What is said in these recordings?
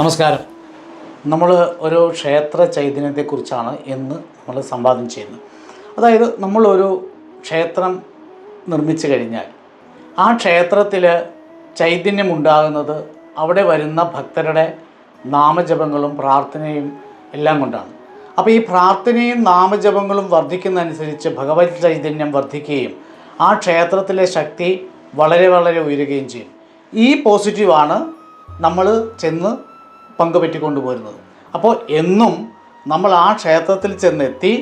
നമസ്കാരം. നമ്മൾ ഒരു ക്ഷേത്ര ചൈതന്യത്തെക്കുറിച്ചാണ് എന്ന് നമ്മൾ സംവാദം ചെയ്യുന്നത്. അതായത് നമ്മളൊരു ക്ഷേത്രം നിർമ്മിച്ചു കഴിഞ്ഞാൽ ആ ക്ഷേത്രത്തിൽ ചൈതന്യമുണ്ടാകുന്നത് അവിടെ വരുന്ന ഭക്തരുടെ നാമജപങ്ങളും പ്രാർത്ഥനയും എല്ലാം കൊണ്ടാണ്. അപ്പോൾ ഈ പ്രാർത്ഥനയും നാമജപങ്ങളും വർദ്ധിക്കുന്നതനുസരിച്ച് ഭഗവത് ചൈതന്യം വർദ്ധിക്കുകയും ആ ക്ഷേത്രത്തിലെ ശക്തി വളരെ വളരെ ഉയരുകയും ചെയ്യും. ഈ പോസിറ്റീവാണ് നമ്മൾ ചെന്ന് പങ്കുപറ്റിക്കൊണ്ട് പോരുന്നത് അപ്പോൾ എന്നും നമ്മൾ ആ ക്ഷേത്രത്തിൽ ചെന്നെത്തി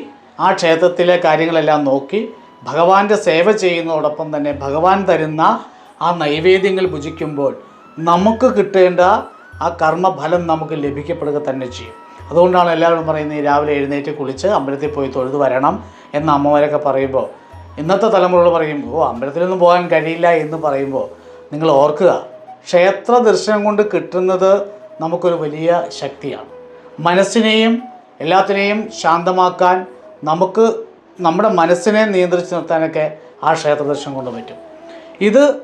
ആ ക്ഷേത്രത്തിലെ കാര്യങ്ങളെല്ലാം നോക്കി ഭഗവാന്റെ സേവ ചെയ്യുന്നതോടൊപ്പം തന്നെ ഭഗവാൻ തരുന്ന ആ നൈവേദ്യങ്ങൾ ഭുജിക്കുമ്പോൾ നമുക്ക് കിട്ടേണ്ട ആ കർമ്മഫലം നമുക്ക് ലഭിക്കപ്പെടുക തന്നെ ചെയ്യും. അതുകൊണ്ടാണ് എല്ലാവരും പറയുന്നത് രാവിലെ എഴുന്നേറ്റ് കുളിച്ച് അമ്പലത്തിൽ പോയി തൊഴുത് വരണം എന്ന് അമ്മമാരൊക്കെ പറയുമ്പോൾ ഇന്നത്തെ തലമുറകൾ പറയുമ്പോൾ ഓ അമ്പലത്തിലൊന്നും പോകാൻ കഴിയില്ല എന്ന് പറയുമ്പോൾ നിങ്ങൾ ഓർക്കുക ക്ഷേത്ര ദർശനം കൊണ്ട് കിട്ടുന്നത് നമുക്കൊരു വലിയ ശക്തിയാണ്. മനസ്സിനെയും എല്ലാത്തിനെയും ശാന്തമാക്കാൻ നമുക്ക് നമ്മുടെ മനസ്സിനെ നിയന്ത്രിച്ച് നിർത്താനൊക്കെ ആ ക്ഷേത്രദർശനം കൊണ്ട് പറ്റും. ഇത്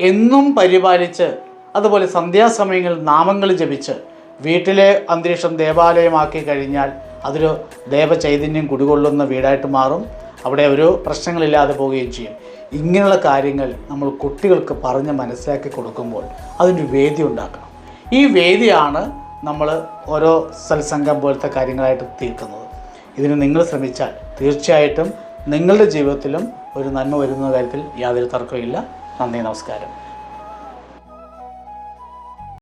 എന്നും പരിപാലിച്ച് അതുപോലെ സന്ധ്യാസമയങ്ങളിൽ നാമങ്ങൾ ജപിച്ച് വീട്ടിലെ അന്തരീക്ഷം ദേവാലയമാക്കി കഴിഞ്ഞാൽ അതൊരു ദേവചൈതന്യം കുടികൊള്ളുന്ന വീടായിട്ട് മാറും. അവിടെ ഒരു പ്രശ്നങ്ങളില്ലാതെ പോവുകയും ചെയ്യും. ഇങ്ങനെയുള്ള കാര്യങ്ങൾ നമ്മൾ കുട്ടികൾക്ക് പറഞ്ഞ് മനസ്സിലാക്കി കൊടുക്കുമ്പോൾ അതിന്റെ വേദി ഉണ്ടാക്കണം. ഈ വേദിയാണ് നമ്മൾ ഓരോ സത്സംഗം പോലത്തെ കാര്യങ്ങളായിട്ട് തീർക്കുന്നത്. ഇതിന് നിങ്ങൾ ശ്രമിച്ചാൽ തീർച്ചയായിട്ടും നിങ്ങളുടെ ജീവിതത്തിലും ഒരു നന്മ വരുന്ന കാര്യത്തിൽ യാതൊരു തർക്കമില്ല നന്ദി നമസ്കാരം.